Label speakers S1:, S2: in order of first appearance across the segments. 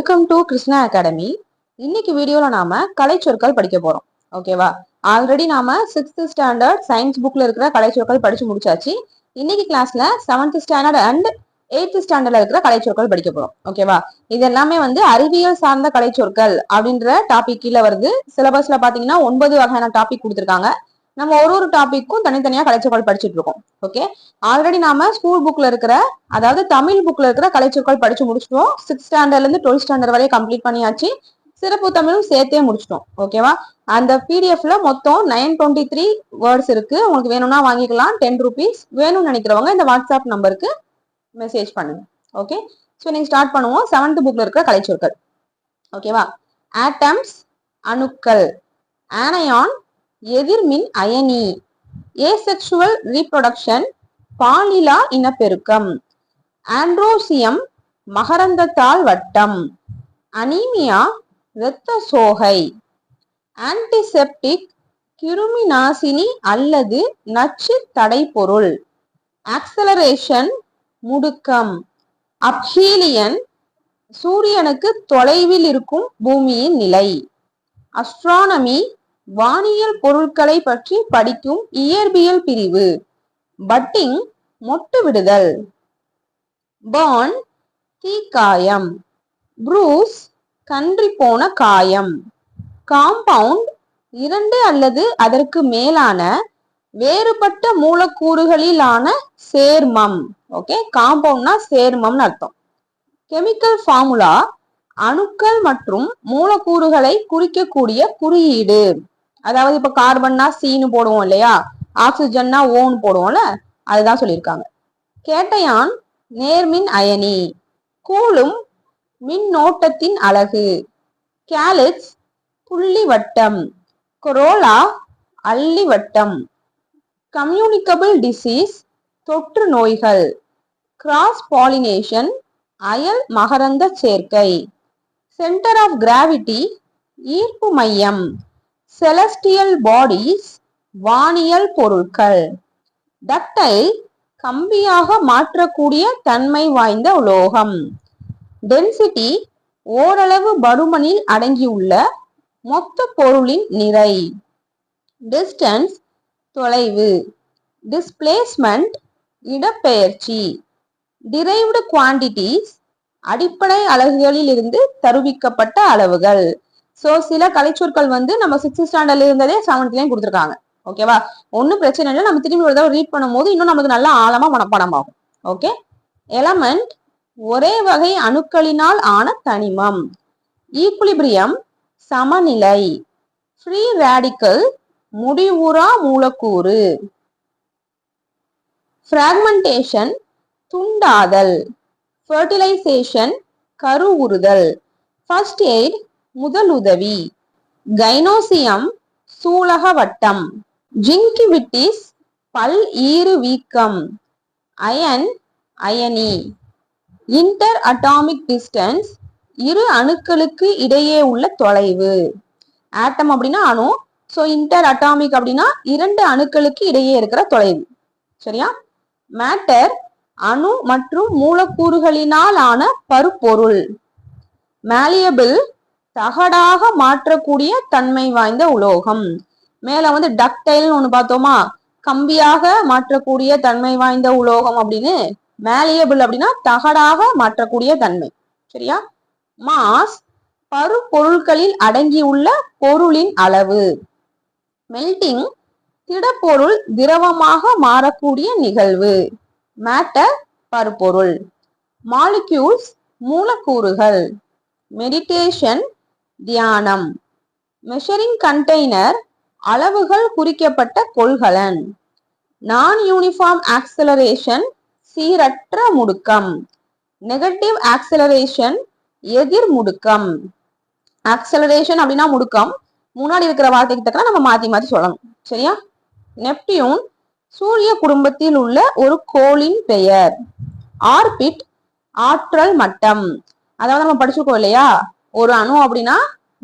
S1: Welcome to Krishna academy இன்னைக்கு வீடியோல நாம கலைச்சொற்கள் படிக்க போறோம். ஓகேவா ஆல்ரெடி நாம சிக்ஸ்த் ஸ்டாண்டர்ட் சயின்ஸ் புக்ல இருக்கிற கலைச்சொற்கள் படிச்சு முடிச்சாச்சு. இன்னைக்கு கிளாஸ்ல செவன்த் ஸ்டாண்டர்ட் அண்ட் எயித்து ஸ்டாண்டர்ட்ல இருக்கிற கலைச்சொற்கள் படிக்க போறோம். ஓகேவா இது எல்லாமே வந்து அறிவியல் சார்ந்த கலைச்சொற்கள் அப்படின்ற டாபிக் கீழே வருது. சிலபஸ்ல பாத்தீங்கன்னா ஒன்பது வகையான டாபிக் கொடுத்துருக்காங்க. நம்ம ஒரு ஒரு டாபிக்கும் தனித்தனியா கலைச்சொற்கள் படிச்சுட்டு இருக்கோம் ஓகே ஆல்ரெடி நாம ஸ்கூல் புக்ல இருக்கிற அதாவது தமிழ் புக்ல இருக்கிற கலைச்சொற்கள் படிச்சு முடிச்சிட்டோம். சிக்ஸ் ஸ்டாண்டர்ட்ல இருந்து டுவெல்த் ஸ்டாண்டர்ட் வரையும் கம்ப்ளீட் பண்ணியாச்சு. சிறப்பு தமிழும் சேர்த்தே முடிச்சிட்டோம். ஓகேவா அந்த பிடிஎஃப்ல மொத்தம் நைன் டுவெண்ட்டி த்ரீ வேர்ட்ஸ் இருக்கு. உங்களுக்கு வேணும்னா வாங்கிக்கலாம். டென் ருபீஸ் வேணும்னு நினைக்கிறவங்க இந்த வாட்ஸ்அப் நம்பருக்கு மெசேஜ் பண்ணுங்க. ஓகே ஸோ நீங்க ஸ்டார்ட் பண்ணுவோம். செவன்த் புக்ல இருக்கிற கலைச்சொற்கள். ஓகேவா ஆட்டம்ஸ் அணுக்கள். ஆனயான் எதிர்மின் அயனி. ஏசெக்சுவல் ரீப்ரொடக்ஷன் பாலிலா இனப்பெருக்கம். ஆண்ட்ரோசியம் மகரந்தத்தாள் வட்டம். அனீமியா இரத்த சோகை. ஆன்டிசெப்டிக் கிருமி நாசினி அல்லது நச்சு தடைப்பொருள் ஆக்சலரேஷன் முடுக்கம். அப்ஹீலியன் சூரியனுக்கு தொலைவில் இருக்கும் பூமியின் நிலை. அஸ்ட்ரானமி வானியல் பொருட்களை பற்றி படிக்கும் இயற்பியல் பிரிவு. பட்டிங் மொட்டு விடுதல். பர்ன் தீக்காயம். ப்ரூஸ் கன்றி போன காயம். காம்பவுண்ட் இரண்டு அல்லது அதற்கு மேலான வேறுபட்ட மூலக்கூறுகளிலான சேர்மம். ஓகே? காம்பவுண்ட்னா சேர்மம்னு அர்த்தம். கெமிக்கல் ஃபார்முலா அணுக்கள் மற்றும் மூலக்கூறுகளை குறிக்கக்கூடிய குறியீடு. அதாவது இப்ப கார்பன்னா சீனு போடுவோம் இல்லையா? ஆக்சிஜன்னா ஓன்னு போடுவோம்ல? அதுதான் சொல்லியிருக்காங்க. கேட்டயான் நேர்மின் அயனி கூலும் மின்னோட்டத்தின் அழகு. கேலிட்ஸ் புள்ளி வட்டம் கொரோலா அள்ளி வட்டம் கம்யூனிகபிள் டிசீஸ் தொற்று நோய்கள். கிராஸ் பாலினேஷன் அயல் மகரந்த சேர்க்கை. சென்டர் ஆஃப் கிராவிட்டி ஈர்ப்பு மையம். செலஸ்டியல் பாடிஸ் வானியல் பொருட்கள். டக்டைல் கம்பியாக மாற்றக்கூடிய தன்மை வாய்ந்த உலோகம். டென்சிட்டி ஓரளவு பருமனில் அடங்கியுள்ள மொத்த பொருளின் நிறை. டிஸ்டன்ஸ் தொலைவு. டிஸ்பிளேஸ்மெண்ட் இடப்பெயர்ச்சி. டிரைவ்டு குவான்டிட்டிஸ் அடிப்படை அலகுகளில் இருந்து தருவிக்கப்பட்ட அளவுகள். சோ சில கலைச்சொற்கள் வந்து நம்ம சிக்ஸ்த் ஸ்டாண்டர்ட்ல இருந்ததே செவன்த்லயும் கொடுத்துருக்காங்க. ஓகேவா ஒன்னும் பிரச்சனை இல்லை. நம்ம திரும்பி ஒரு தடவை ரீட் பண்ணும்போது இன்னும் நமக்கு நல்லா ஆழமா மனப்பாடம் ஆகும். ஓகே எலமெண்ட் ஒரே வகை அணுக்களினால் ஆன தனிமம். ஈக்குலிபிரியம் சமநிலை. ஃப்ரீ ரேடிக்கல் முடிவுறா மூலக்கூறு. ஃப்ராக்மெண்டேஷன் துண்டாதல். ஃபர்டிலைசேஷன் கருவுறுதல். ஃபர்ஸ்ட் எய்ட் முதலுதவி. கைனோசியம் சூலக வட்டம். ஜிங்கிவிட்டிஸ் பல் ஈறு வீக்கம். அயன் அயனி. இன்டர் அட்டாமிக் டிஸ்டன்ஸ் இரு அணுக்களுக்கு இடையே உள்ள தொலைவு. ஆட்டம் அப்படின்னா அணு. ஸோ இன்டர் அட்டாமிக் அப்படின்னா இரண்டு அணுக்களுக்கு இடையே இருக்கிற தொலைவு. சரியா? மேட்டர் அணு மற்றும் மூலக்கூறுகளினால் ஆன பருப்பொருள். மேலியபிள் தகடாக மாற்றக்கூடிய தன்மை வாய்ந்த உலோகம். மேல வந்து டக்டைல்னு ஒண்ணு பார்த்தோமா? கம்பியாக மாற்றக்கூடிய தன்மை வாய்ந்த உலோகம் அப்படின்னு மேலியபிள் அப்படின்னா தகடாக மாற்றக்கூடிய தன்மை. சரியா? மாஸ் பருப்பொருட்களில் அடங்கியுள்ள பொருளின் அளவு. மெல்டிங் திடப்பொருள் திரவமாக மாறக்கூடிய நிகழ்வு. மேட்டர் பருப்பொருள். மாலிக்யூல்ஸ் மூலக்கூறுகள். மெடிடேஷன் தியானம். மெஷரிங் கண்டெய்னர் அளவுகள் குறிக்கப்பட்ட கொள்கலன். நான் யூனிஃபார்ம் ஆக்சலரேஷன் சீரற்ற முடுக்கம். நெகட்டிவ் ஆக்சலரேஷன் எதிர் முடுக்கம். ஆக்சலரேஷன் அப்படின்னா முடுக்கம். முன்னாடி இருக்கிற வார்த்தைக்கு தக்க நம்ம மாத்தி மாத்தி சொல்லணும். சரியா? நெப்டியூன் சூரிய குடும்பத்தில் உள்ள ஒரு கோளின் பெயர். ஆர்பிட் ஆற்றல் மட்டம். அதாவது நம்ம படிச்சிருக்கோம் இல்லையா? ஒரு அணு அப்படின்னா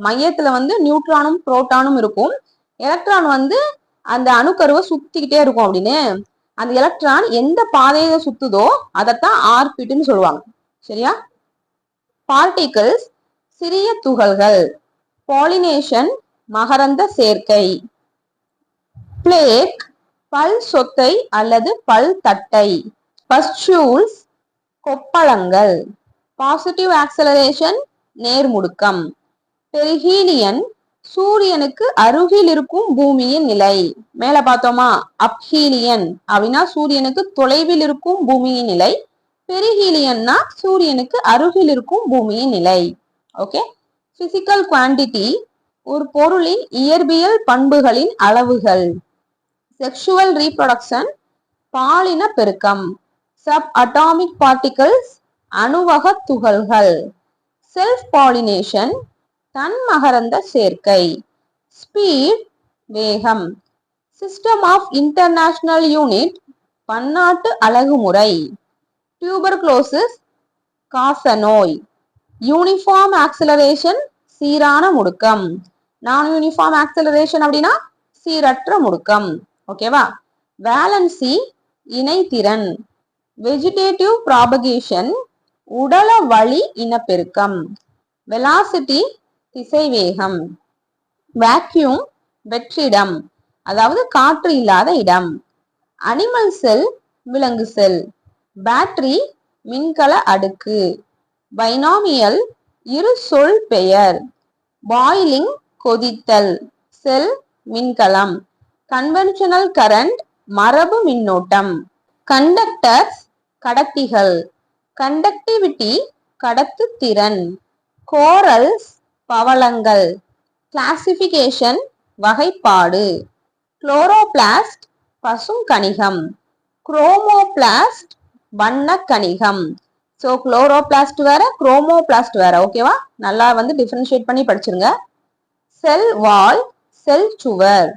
S1: மையத்துல வந்து நியூட்ரானும் புரோட்டானும் இருக்கும். எலக்ட்ரான் வந்து அந்த அணுக்கருவை சுத்திக்கிட்டே இருக்கும் அப்படின்னு. அந்த எலக்ட்ரான் எந்த பாதையில சுத்துதோ அதைத்தான் ஆர்பிட்னு சொல்லுவாங்க. சரியா? பார்ட்டிகிள்ஸ் சிறிய துகள்கள் பாலினேஷன் மகரந்த சேர்க்கை பிளேக் பல் சொத்தை அல்லது பல் தட்டை பஸ்டியூல்ஸ் கொப்பளங்கள் பாசிட்டிவ் ஆக்சலரேஷன் நேர்முடுக்கம். பெரிஹீலியன் சூரியனுக்கு அருகில் இருக்கும் பூமியின் நிலை. மேல பார்த்தோமா? அப்ஹீலியன். அப்படின்னா சூரியனுக்கு தொலைவில் இருக்கும் பூமியின் நிலை. பெரிஹீலியன்னா சூரியனுக்கு அருகில் இருக்கும் பூமியின் நிலை. ஓகே? பிசிக்கல் குவான்டிட்டி ஒரு பொருளின் இயற்பியல் பண்புகளின் அளவுகள். செக்ஷுவல் ரீப்ரொடக்ஷன் பாலின பெருக்கம். சப் அட்டாமிக் பார்ட்டிகல்ஸ் அணுவக துகள்கள். செல்ஃப் பாலினேஷன் தன்மகரந்த சேர்க்கை. ஸ்பீட் வேகம். சிஸ்டம் ஆஃப் இன்டர்நேஷனல் யூனிட் பன்னாட்டு அழகுமுறை. டியூபர்குலோசிஸ் காசநோய். யூனிஃபார்ம் ஆக்சிலரேஷன் சீரான முடுக்கம். நான் யூனிஃபார்ம் ஆக்சிலரேஷன் அப்படின்னா சீரற்ற முடுக்கம். ஓகேவா வேலன்சி இணைத்திறன் வெஜிடேட்டிவ் ப்ராபகேஷன் உடல வழி இனப்பெருக்கம். வெலாசிட்டி திசைவேகம். வேக்யூம் வெற்றிடம். அதாவது காற்று இல்லாத இடம். அனிமல் செல் விலங்கு செல் பேட்டரி மின்கல அடுக்கு. பைனாமியல் இரு சொல் பெயர். பாயிலிங் கொதித்தல். செல் மின்கலம். கன்வென்ஷனல் கரண்ட் மரபு மின்னோட்டம். கண்டக்டர்ஸ் கடத்திகள். கண்டக்டிவிட்டி கடத்து திறன் கோரல்ஸ் பவளங்கள் கிளாசிபிகேஷன் வகைப்பாடு குளோரோபிளாஸ்ட் பசுங்கணிகம் குரோமோபிளாஸ்ட் வண்ண கணிகம் ஸோ குளோரோபிளாஸ்ட் வேற குரோமோபிளாஸ்ட் வேற ஓகேவா நல்லா வந்து டிஃபரன்ஷியேட் பண்ணி படிச்சிருங்க. செல் வால் செல் சுவர்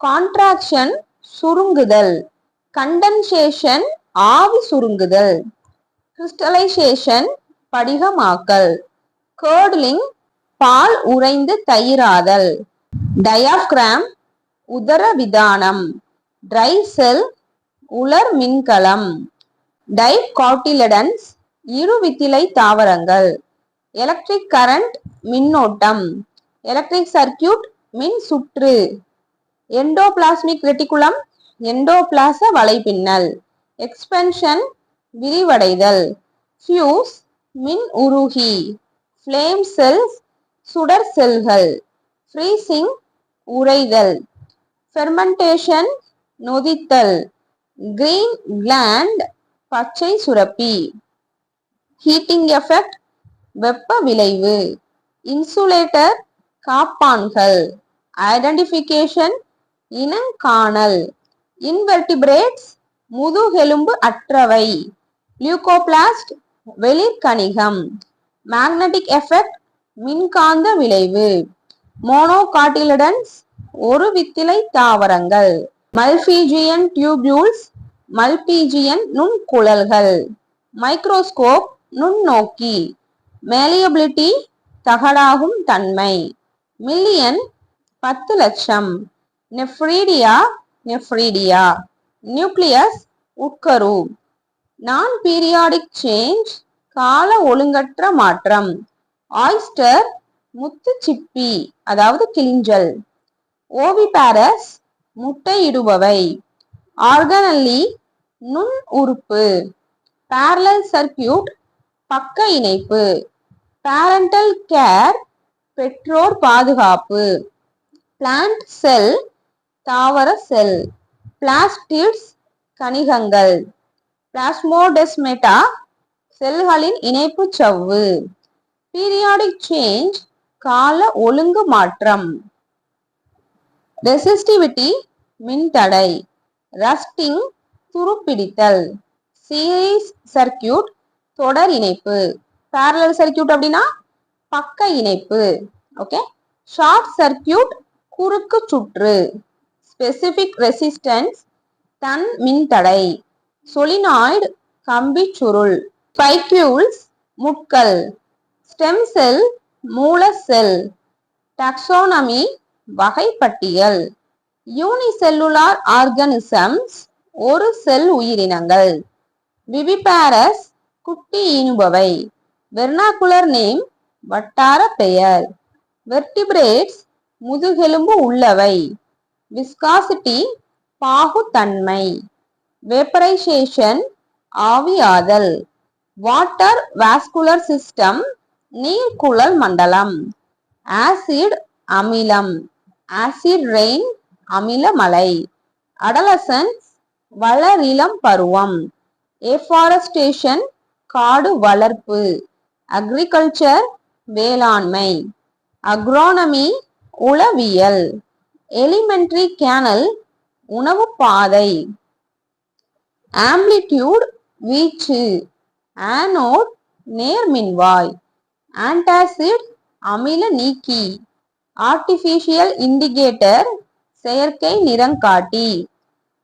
S1: கான்ட்ராக்ஷன் சுருங்குதல் கண்டன்சேஷன் ஆவி சுருங்குதல். கிறிஸ்டலைசேஷன் படிகமாக்கல். கேர்ட்லிங் பால் உறைந்து தயிராதல். டயாஃப்ராம் உதரவிதானம் ட்ரை செல் உலர் மின்கலம். டைகாட்டிலடன்ஸ் இருவித்திலை தாவரங்கள். எலக்ட்ரிக் கரண்ட் மின்னோட்டம். எலக்ட்ரிக் சர்க்கியூட் மின் சுற்று. எண்டோபிளாஸ்மிக் ரெட்டிகுலம் எண்டோபிளாச வலைப்பின்னல். எக்ஸ்பென்ஷன் விரிவடைதல். ஃபியூஸ் மின் உருகி. ஃப்ளேம் செல்ஸ் சுடர் செல்கள். ஃப்ரீசிங் உறைதல். ஃபெர்மெண்டேஷன் நொதித்தல். கிரீன் கிளாண்ட் பச்சை சுரப்பி. ஹீட்டிங் எஃபெக்ட் வெப்ப விளைவு. இன்சுலேட்டர் காப்பான்கள். ஐடென்டிஃபிகேஷன் இனங்காணல். இன்வெர்டிபிரேட்ஸ் முதுகெலும்பு அற்றவை. லியூகோபிளாஸ்ட் வெளிர்கணிகம் மேக்னட்டிக் எஃபெக்ட் மின்காந்த விளைவு. மோனோகாட்டிலிடன்ஸ் ஒரு வித்திலை தாவரங்கள். மல்பீஜியன் டியூபியூல்ஸ் மல்பீஜியன் நுண்குழல்கள். மைக்ரோஸ்கோப் நுண்ணோக்கி. மேலியபிலிட்டி தகடாகும் தன்மை. மில்லியன் பத்து லட்சம். நெஃப்ரீடியா நெஃப்ரீடியா நியூக்ளியஸ் உட்கரு. நான் பீரியாடிக் சேஞ்ச் கால ஒழுங்கற்ற மாற்றம். ஆய்ஸ்டர் முத்து சிப்பி அதாவது கிளிஞ்சல். ஓவிபாரஸ் முட்டையிடுபவை ஆர்கனல்லி நுண் உறுப்பு. பேரலல் சர்க்கியூட் பக்க இணைப்பு. பேரண்டல் கேர் பெற்றோர் பாதுகாப்பு. பிளான்ட் செல் தாவர செல் பிளாஸ்டிட்ஸ் கணிகங்கள் பிளாஸ்மோடெஸ்மெட்டா செல்களின் இணைப்பு சவ்வு. பீரியாடிக் சேஞ்ச் கால ஒழுங்கு மாற்றம். ரெசிஸ்டிவிட்டி மின்தடை. ரஸ்டிங் துருப்பிடித்தல். சீரீஸ் சர்க்கியூட் தொடர் இணைப்பு. பேரலல் சர்க்கியூட் அப்படின்னா பக்க இணைப்பு. ஓகே ஷார்ட் சர்க்கியூட் குறுக்கு சுற்று. ஸ்பெசிபிக் ரெசிஸ்டன்ஸ் தன் மின்தடை. சொலினாய்டு கம்பி சுருள் ஸ்பைக்யூல்ஸ் முட்கள் ஸ்டெம் செல் மூல செல் டாக்ஸோனமி வகைப்பட்டியல் யூனிசெல்லுலார் ஆர்கனிசம்ஸ் ஒரு செல் உயிரினங்கள் விவிபாரஸ் குட்டி ஈனுபவை வெர்னாகுலர் நேம் வட்டார பெயர் வெர்டிபிரேட்ஸ் முதுகெலும்பு உள்ளவை விஸ்காசிட்டி பாகுத்தன்மை. வேப்பரைசேஷன் ஆவியாதல் வாட்டர் வாஸ்குலர் சிஸ்டம் நீர்க்குழல் மண்டலம் ஆசிட் அமிலம் ஆசிட் ரெயின் அமில மலை அடலசன்ஸ் வளரிளம் பருவம் எஃபாரஸ்டேஷன் காடு வளர்ப்பு அக்ரிகல்ச்சர் வேளாண்மை அக்ரோனமி உளவியல் எலிமெண்ட்ரி கேனல் உணவு பாதை ஆம்பிளிடியூட் வீச்சு. ஆனோட் நேர்மின்வாய். ஆன்டாசிட் அமில நீக்கி. ஆர்டிஃபிஷியல் இண்டிகேட்டர் செயற்கை நிறங்காட்டி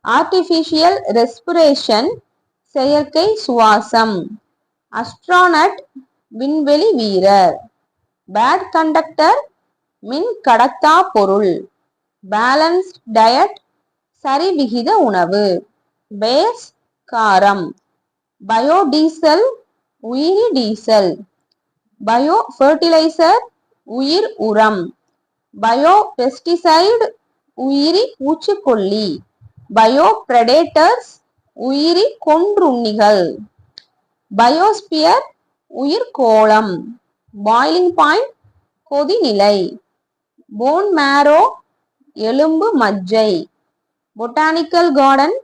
S1: ஆர்டிஃபிஷியல் ரெஸ்பிரேஷன் செயற்கை சுவாசம். அஸ்ட்ரானட் விண்வெளி வீரர். பேட் கண்டக்டர் மின் கடத்தா பொருள். பேலன்ஸ்ட் டயட் சரிவிகித உணவு. பேஸ் காரம் பயோடீசல் உயிரி டீசல் பயோ ஃபர்டிலைசர் உயிர் உரம். பயோ பெஸ்டிசைடு உயிரி பூச்சிக்கொல்லி பயோ பிரடேட்டர்ஸ் உயிரி கொன்றுண்ணிகள் பயோஸ்பியர் உயிர்கோளம். பாய்லிங் பாயிண்ட் கொதிநிலை. போன் மேரோ எலும்பு மஜ்ஜை. பொட்டானிக்கல் கார்டன்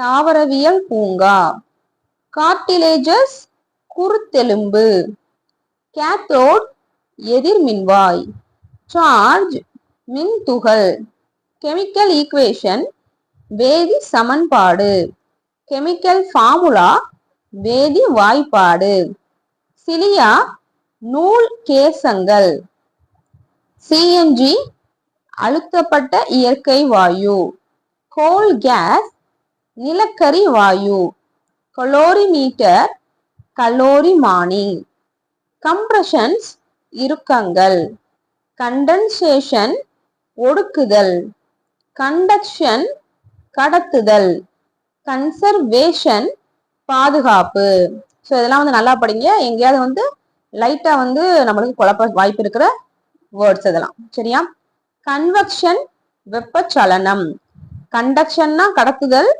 S1: தாவரவியல் பூங்கா. கார்டிலேஜஸ் குருத்தெலும்பு கேத்தோட் எதிர்மின்வாய். சார்ஜ் மின்துகள். கெமிக்கல் ஈக்குவேஷன் வேதி சமன்பாடு. கெமிக்கல் ஃபார்முலா வேதி வாய்ப்பாடு. சிலியா நூல் கேசங்கள். சிஎன்ஜி அழுத்தப்பட்ட இயற்கை வாயு. கோல் கேஸ் நிலக்கரி வாயு. கலோரிமீட்டர் கலோரிமானி கம்ப்ரஷன்ஸ் இறுக்கங்கள். கண்டன்சேஷன் ஒடுக்குதல். கண்டக்ஷன் கடத்துதல். கன்சர்வேஷன் பாதுகாப்பு. ஸோ இதெல்லாம் வந்து நல்லா படிங்க. எங்கேயாவது வந்து லைட்டாக வந்து நம்மளுக்கு குழப்ப வாய்ப்பு இருக்கிற வேர்ட்ஸ் இதெல்லாம். சரியா? கன்வெக்ஷன் வெப்பச்சலனம். கண்டக்ஷன்னா கடத்துதல்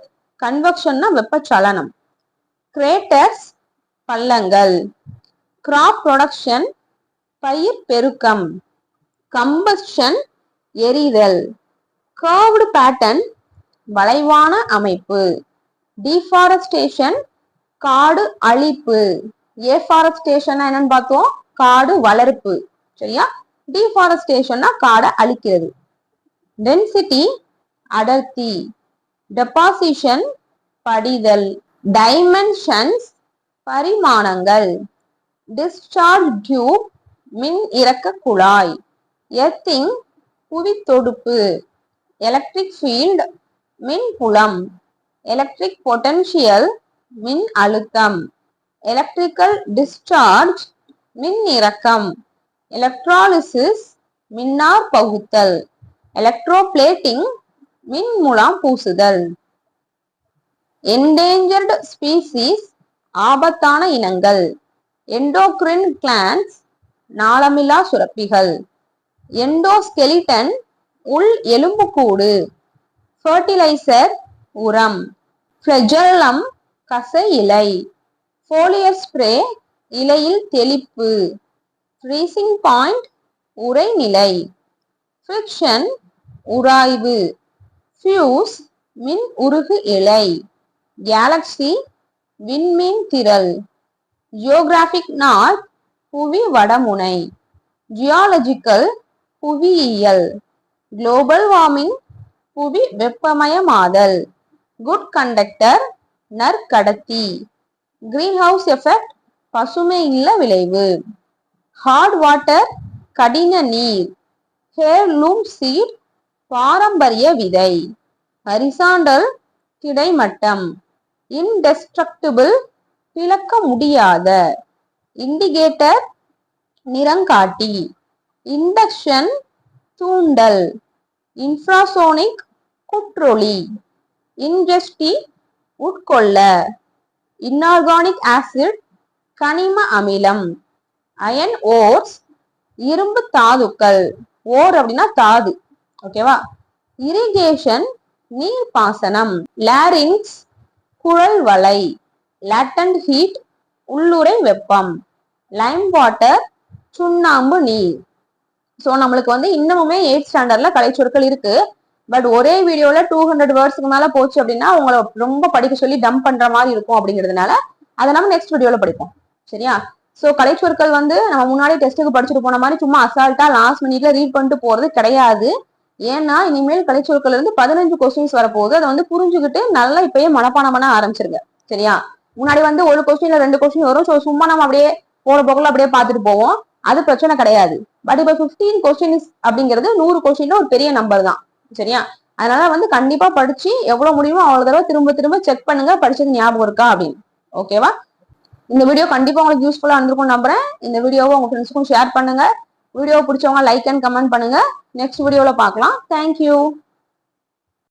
S1: கன்வெக்ஷன்னா வெப்பச்சலனம் கிரேட்டர்ஸ் பள்ளங்கள். கிராப் ப்ரொடக்ஷன் பயிர் பெருக்கம். கம்பஸ்டன் எரிதல். கர்வ்டு பேட்டர்ன் வளைவான அமைப்பு. டிஃபாரஸ்டேஷன் காடு அழிப்பு. ஏஃபாரஸ்டேஷன் என்னன்னு பார்த்தோம் காடு வளர்ப்பு. சரியா? டிஃபாரஸ்டேஷன்னா காடை அழிக்கிறது. டென்சிட்டி அடர்த்தி. டெபாசிஷன் படிதல் டைமென்ஷன்ஸ் பரிமாணங்கள். டிஸ்சார்ஜ் டியூப் மின் இறக்க குழாய். எர்த்திங் புவித்தொடுப்பு எலக்ட்ரிக் ஃபீல்ட் மின் புலம். எலக்ட்ரிக் பொட்டன்ஷியல் மின் அழுத்தம். எலக்ட்ரிக்கல் டிஸ்சார்ஜ் மின் இறக்கம். எலக்ட்ராலிசிஸ் மின்னார் பகுத்தல். எலக்ட்ரோபிளேட்டிங் மின் பூசுதல். என்டேஞ்சர்டு ஸ்பீசிஸ் ஆபத்தான இனங்கள். எண்டோக்ரின் கிளான்ஸ் நாளமில்லா சுரப்பிகள். எண்டோஸ்கெலிட்டன் உள் எலும்புக்கூடு. ஃபர்டிலைசர் உரம். ஃப்ளெஜல்லம் கசை இலை ஃபோலியர் ஸ்ப்ரே இலையில் தெளிப்பு. ஃப்ரீசிங் பாயிண்ட் உரைநிலை ஃப்ரிக்ஷன் உராய்வு. ஃபியூஸ் மின் உருகு இலை கேலக்சி விண்மீன் திரள். ஜியோகிராபிக் நார்த் புவி வடமுனை. ஜியாலஜிக்கல் புவியியல். குளோபல் வார்மிங் புவி வெப்பமயமாதல். குட் கண்டக்டர் நற்கடத்தி. கிரீன் ஹவுஸ் எஃபெக்ட் பசுமை இல்ல விளைவு. ஹார்ட் வாட்டர் கடின நீர். ஹேர்லூம் சீட் பாரம்பரிய விதை. ஹரிசாண்டல் கிடைமட்டம். இன்டெஸ்ட்ரக்டிபிள் பிளக்க முடியாத. இண்டிகேட்டர் நிறங்காட்டி. இண்டக்ஷன் தூண்டல். இன்ஃப்ராசோனிக் குற்றொளி இன்ஜஸ்டி உட்கொள்ள. இன்ஆர்கானிக் ஆசிட் கனிம அமிலம். அயன் ஓர்ஸ் இரும்பு தாதுக்கள். ஓர் அப்படின்னா தாது. ஓகேவா இரிகேஷன் நீர் பாசனம் லாரிங்ஸ் குழல் வலை லேட்டன்ட் ஹீட் உள்ளுரை வெப்பம் லைம் வாட்டர் சுண்ணாம்பு நீர். ஸோ நம்மளுக்கு வந்து இன்னமுமே எயிட் ஸ்டாண்டர்ட்ல கலைச்சொற்கள் இருக்கு. பட் ஒரே வீடியோல டூ ஹண்ட்ரட் வேர்ட்ஸ்க்கு மேல போச்சு அப்படின்னா உங்களை ரொம்ப படிக்க சொல்லி டம்ப் பண்ற மாதிரி இருக்கும் அப்படிங்கிறதுனால அதை நம்ம நெக்ஸ்ட் வீடியோல படிப்போம். சரியா? ஸோ கலைச்சொற்கள் வந்து நம்ம முன்னாடி டெஸ்ட்டுக்கு படிச்சுட்டு போன மாதிரி சும்மா அசால்ட்டா லாஸ்ட் மினிட்ல ரீட் பண்ணிட்டு போறது கிடையாது. ஏன்னா இனிமேல் கலைச்சொற்கள் இருந்து பதினஞ்சு கொஸ்டின்ஸ் வரப்போகுது. அதை வந்து புரிஞ்சுக்கிட்டு நல்லா இப்பயே மனப்பாடம் பண்ண ஆரம்பிச்சிருங்க. சரியா? முன்னாடி வந்து ஒரு கொஸ்டின்ல ரெண்டு கொஸ்டின் வரும். ஸோ சும்மா நம்ம அப்படியே போற போக்குல அப்படியே பார்த்துட்டு போவோம். அது பிரச்சனை கிடையாது. பட் இப்போ ஃபிஃப்டீன் கொஸ்டின்ஸ் அப்படிங்கிறது நூறு கொஸ்டின்ல ஒரு பெரிய நம்பர் தான். சரியா? அதனால வந்து கண்டிப்பா படிச்சு எவ்வளவு முடியுமோ அவ்வளவு தடவை திரும்ப திரும்ப செக் பண்ணுங்க. படிச்சது ஞாபகம் இருக்கா அப்படின்னு. ஓகேவா இந்த வீடியோ கண்டிப்பா உங்களுக்கு யூஸ்ஃபுல்லா இருந்திருக்கும் நம்புறேன். இந்த வீடியோவை உங்க ஃப்ரெண்ட்ஸ்க்கும் ஷேர் பண்ணுங்க. வீடியோ பிடிச்சவங்க லைக் அண்ட் கமெண்ட் பண்ணுங்க. நெக்ஸ்ட் வீடியோவில் பார்க்கலாம். Thank you